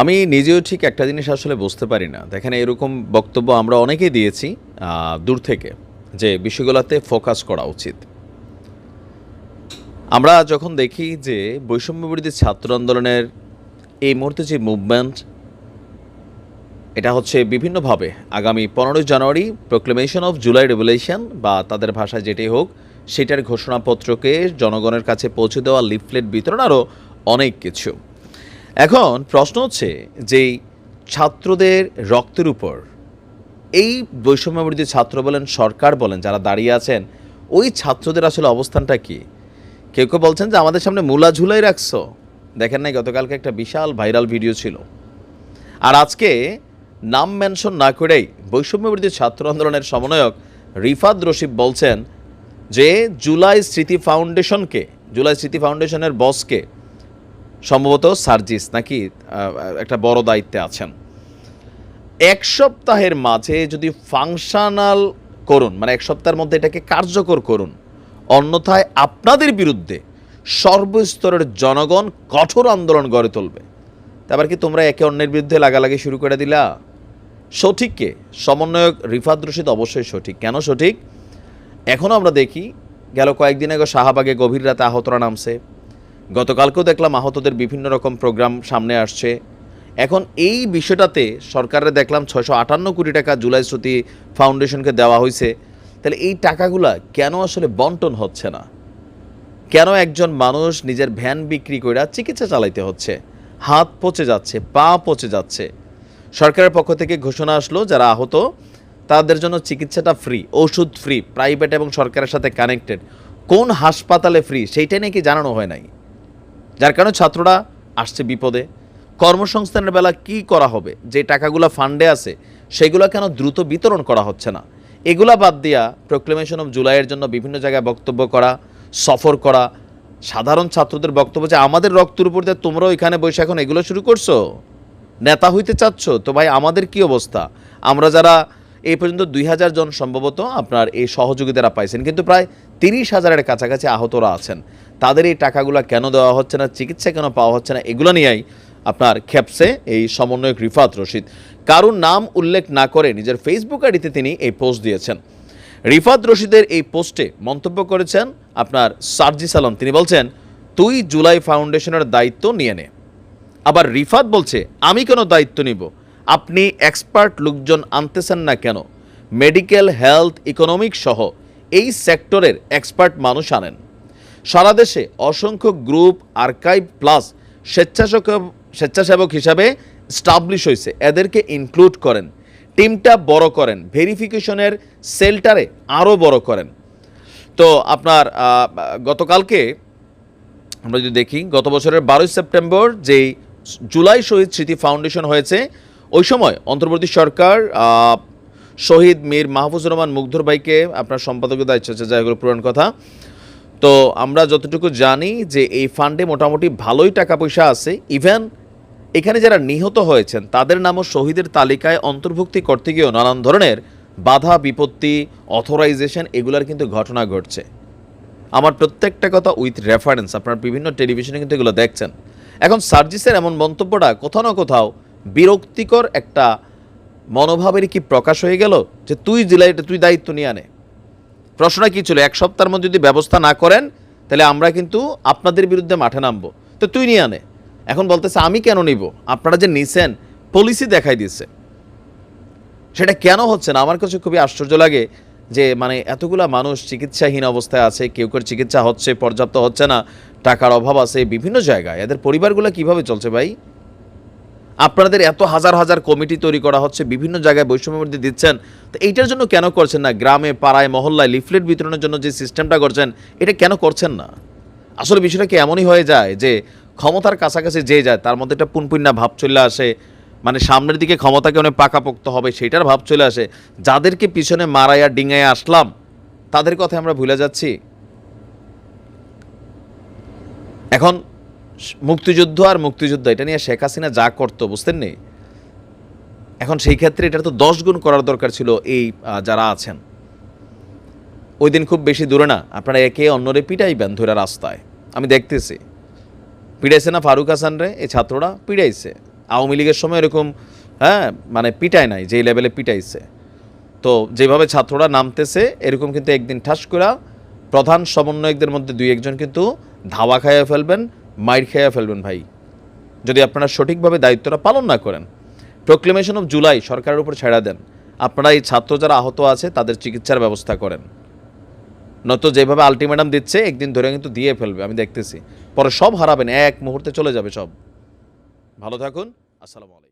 আমি নিজেও ঠিক একটা জিনিস আসলে বুঝতে পারি না। দেখেন, এরকম বক্তব্য আমরা অনেকেই দিয়েছি দূর থেকে, যে বিষয়গুলোতে ফোকাস করা উচিত। আমরা যখন দেখি যে বৈষম্য বিরোধী ছাত্র আন্দোলনের এই মুহূর্তে যে মুভমেন্ট এটা হচ্ছে বিভিন্নভাবে আগামী পনেরোই জানুয়ারি প্রোক্লেমেশন অফ জুলাই রেভুলেশন বা তাদের ভাষায় যেটি হোক, সেটার ঘোষণাপত্রকে জনগণের কাছে পৌঁছে দেওয়া লিফলেট বিতরণ আরও অনেক কিছু। এখন প্রশ্ন হচ্ছে যে ছাত্রদের রক্তের উপর, এই বৈষম্য বিরোধী ছাত্র বলেন, সরকার বলেন, যারা দাঁড়িয়ে আছেন, ওই ছাত্রদের আসলে অবস্থানটা কি? কেউ কেউ বলছেন যে আমাদের সামনে মূলা ঝুলাই রাখছো। দেখেন নাই, গতকালকে একটা বিশাল ভাইরাল ভিডিও ছিল। আর আজকে নাম মেনশন না করেই বৈষম্য ছাত্র আন্দোলনের সমন্বয়ক রিফাত রশিদ বলছেন যে জুলাই স্মৃতি ফাউন্ডেশনকে, জুলাই স্মৃতি ফাউন্ডেশনের বসকে সম্ভবত সার্জিস নাকি একটা বড় দায়িত্বে আছেন। এক সপ্তাহের মাঝে যদি ফাংশনাল করুন মানে এক সপ্তাহের মধ্যে এটাকে কার্যকর করুন, অন্যথায় আপনাদের বিরুদ্ধে সর্বস্তরের জনগণ কঠোর আন্দোলন গড়ে তুলবে। তারপর কি তোমরা একে অন্যের বিরুদ্ধে লাগালাগি শুরু করে দিলা? সঠিককে সমন্বয়ক রিফাত রশিদ অবশ্যই সঠিক। কেন সঠিক? এখনও আমরা দেখি, গেল কয়েকদিন আগে শাহবাগে গভীর রাতে আহতরা নামছে। গতকালকেও দেখলাম আহতদের বিভিন্ন রকম প্রোগ্রাম সামনে আসছে। এখন এই বিষয়টাতে সরকারের দেখলাম ছয়শো আটান্ন কোটি টাকা জুলাই শ্রুতি ফাউন্ডেশনকে দেওয়া হয়েছে। তাহলে এই টাকাগুলা কেন আসলে বন্টন হচ্ছে না? কেন একজন মানুষ নিজের ভ্যান বিক্রি করে চিকিৎসা চালাইতে হচ্ছে? হাত পচে যাচ্ছে, পা পচে যাচ্ছে। সরকারের পক্ষ থেকে ঘোষণা আসলো, যারা আহত, তাদের জন্য চিকিৎসাটা ফ্রি, ওষুধ ফ্রি, প্রাইভেট এবং সরকারের সাথে কানেক্টেড। কোন হাসপাতালে ফ্রি, সেইটাই নাকি জানানো হয় নাই? যার কারণে ছাত্ররা আসছে বিপদে। কর্মসংস্থানের বেলা কি করা হবে? যে টাকাগুলো ফান্ডে আছে, সেগুলো কেন দ্রুত বিতরণ করা হচ্ছে না? এগুলা বাদ দিয়া প্রোক্লেমেশন অফ জুলাইয়ের জন্য বিভিন্ন জায়গায় বক্তব্য করা, সফর করা, সাধারণ ছাত্রদের বক্তব্য যে আমাদের রক্তের উপর দিয়ে তোমরাও এখানে বসে এখন এগুলো শুরু করছ? নেতা হইতে চাচ্ছ? তো ভাই, আমাদের কি অবস্থা? আমরা যারা এই পর্যন্ত দুই হাজার জন সম্ভবত আপনার এই সহযোগিতারা পাইছেন, কিন্তু প্রায় তিরিশ হাজারের কাছাকাছি আহতরা আছেন। তাদের এই টাকাগুলো কেন দেওয়া হচ্ছে না, চিকিৎসা কেন পাওয়া হচ্ছে না, এগুলো নিয়েই আপনার খেপসে এই সমন্বয়ক রিফাত রশিদ। কারুর নাম উল্লেখ না করে নিজের ফেসবুক আইডিতে তিনি এই পোস্ট দিয়েছেন। রিফাত রশিদের এই পোস্টে মন্তব্য করেছেন আপনার সার্জি সালাম তিনি বলছেন, তুই জুলাই ফাউন্ডেশনের দায়িত্ব নিয়ে নে। আবার রিফাত বলছে, আমি কেন দায়িত্ব নিব? আপনি এক্সপার্ট লোকজন আনতেছেন না কেন? মেডিকেল, হেলথ, ইকোনমিক সহ এই সেক্টরের এক্সপার্ট মানুষ আনেন। সারা দেশে অসংখ্য গ্রুপ আর্কাইভ প্লাস স্বেচ্ছাসেবক স্বেচ্ছাসেবক হিসাবে স্টাবলিশ হয়েছে। এদেরকে ইনক্লুড করেন। টিমটা বড় করেন। ভেরিফিকেশনের সেলটারে আরও বড় করেন। তো আপনার গতকালকে আমরা যদি দেখি, গত বছরের বারোই সেপ্টেম্বর যেই জুলাই শহীদ স্মৃতি ফাউন্ডেশন হয়েছে, ওই সময় অন্তর্বর্তী সরকার শহীদ মীর মাহফুজুর রহমান মুগ্ধর ভাইকে, আপনার সম্পাদকের দায়িত্ব আছে এগুলো পুরান কথা তো আমরা যতটুকু জানি যে এই ফান্ডে মোটামুটি ভালোই টাকা পয়সা আছে। ইভেন এখানে যারা নিহত হয়েছেন, তাদের নামও শহীদের তালিকায় অন্তর্ভুক্তি করতে গিয়েও নানান ধরনের বাধা, বিপত্তি অথরাইজেশন এগুলার কিন্তু ঘটনা ঘটছে। আমার প্রত্যেকটা কথা উইথ রেফারেন্স আপনার বিভিন্ন টেলিভিশনে কিন্তু এগুলো দেখছেন। এখন সার্জিসের এমন মন্তব্যটা কোথাও না কোথাও বিরক্তিকর একটা মনোভাবের কি প্রকাশ হয়ে গেল যে তুই জেলায় তুই দায়িত্ব নিয়ে আনে? প্রশ্নটা কী ছিল, এক সপ্তাহের মধ্যে যদি ব্যবস্থা না করেন, তাহলে আমরা কিন্তু আপনাদের বিরুদ্ধে মাঠে নামবো। তো তুই নিয়ে আনে। এখন বলতেছে, আমি কেন নিব? আপনারা যে নিছেন পলিসি দেখাই দিচ্ছে সেটা কেন হচ্ছে না? আমার কাছে খুবই আশ্চর্য লাগে যে মানে এতগুলা মানুষ চিকিৎসাহীন অবস্থায় আছে, কেউ কেউ চিকিৎসা হচ্ছে, পর্যাপ্ত হচ্ছে না, টাকার অভাব আছে, বিভিন্ন জায়গায়। এদের পরিবারগুলো কীভাবে চলছে ভাই? আপনাদের এত হাজার হাজার কমিটি তৈরি করা হচ্ছে, বিভিন্ন জায়গায় বৈষম্য মধ্যে দিচ্ছেন, তো এইটার জন্য কেন করছেন না? গ্রামে, পাড়ায়, মহল্লায় লিফলেট বিতরণের জন্য যে সিস্টেমটা করছেন, এটা কেন করছেন না? আসলে বিষয়টা কি এমনই হয়ে যায় যে ক্ষমতার কাছাকাছি যে যায়, তার মধ্যে একটা পুনপুন্না ভাব চলে আসে মানে সামনের দিকে ক্ষমতাকে অনেক পাকাপোক্ত হবে সেটার ভাব চলে আসে। যাদেরকে পিছনে মারাইয়া, ডিঙাইয়া আসলাম, তাদের কথা আমরা ভুলে যাচ্ছি? এখন মুক্তিযুদ্ধ আর মুক্তিযুদ্ধ, এটা নিয়ে শেখ হাসিনা যা করতো, বুঝতেন নি? এখন সেই ক্ষেত্রে এটা তো দশ গুণ করার দরকার ছিল এই যারা আছেন। ওই দিন খুব বেশি দূরে না, আপনারা একে অন্যরে পিটাইবেন ধরে রাস্তায়। আমি দেখতেছি। পিড়াইছে না ফারুক হাসান রে এই ছাত্ররা পিড়াইছে আওয়ামী লীগের সময় এরকম হ্যাঁ মানে পিটায় নাই, যেই লেভেলে পিটাইছে। তো যেভাবে ছাত্ররা নামতেছে, এরকম কিন্তু একদিন ঠাস করে প্রধান সমন্বয়কদের মধ্যে দুই একজন কিন্তু ধাওয়া খাইয়ে ফেলবেন মাইর খেয়ে ফেলবেন ভাই। যদি আপনারা সঠিকভাবে দায়িত্বটা পালন না করেন প্রোক্লেমেশন অফ জুলাই সরকারের উপর ছেড়া দেন, আপনারা এই ছাত্র যারা আহত আছে, তাদের চিকিৎসার ব্যবস্থা করেন। নয়তো যেভাবে আলটিমেটাম দিচ্ছে, একদিন ধরে কিন্তু দিয়ে ফেলবে, আমি দেখতেছি। পরে সব হারাবেন, এক মুহূর্তে চলে যাবে সব। ভালো থাকুন, আসসালামু আলাইকুম।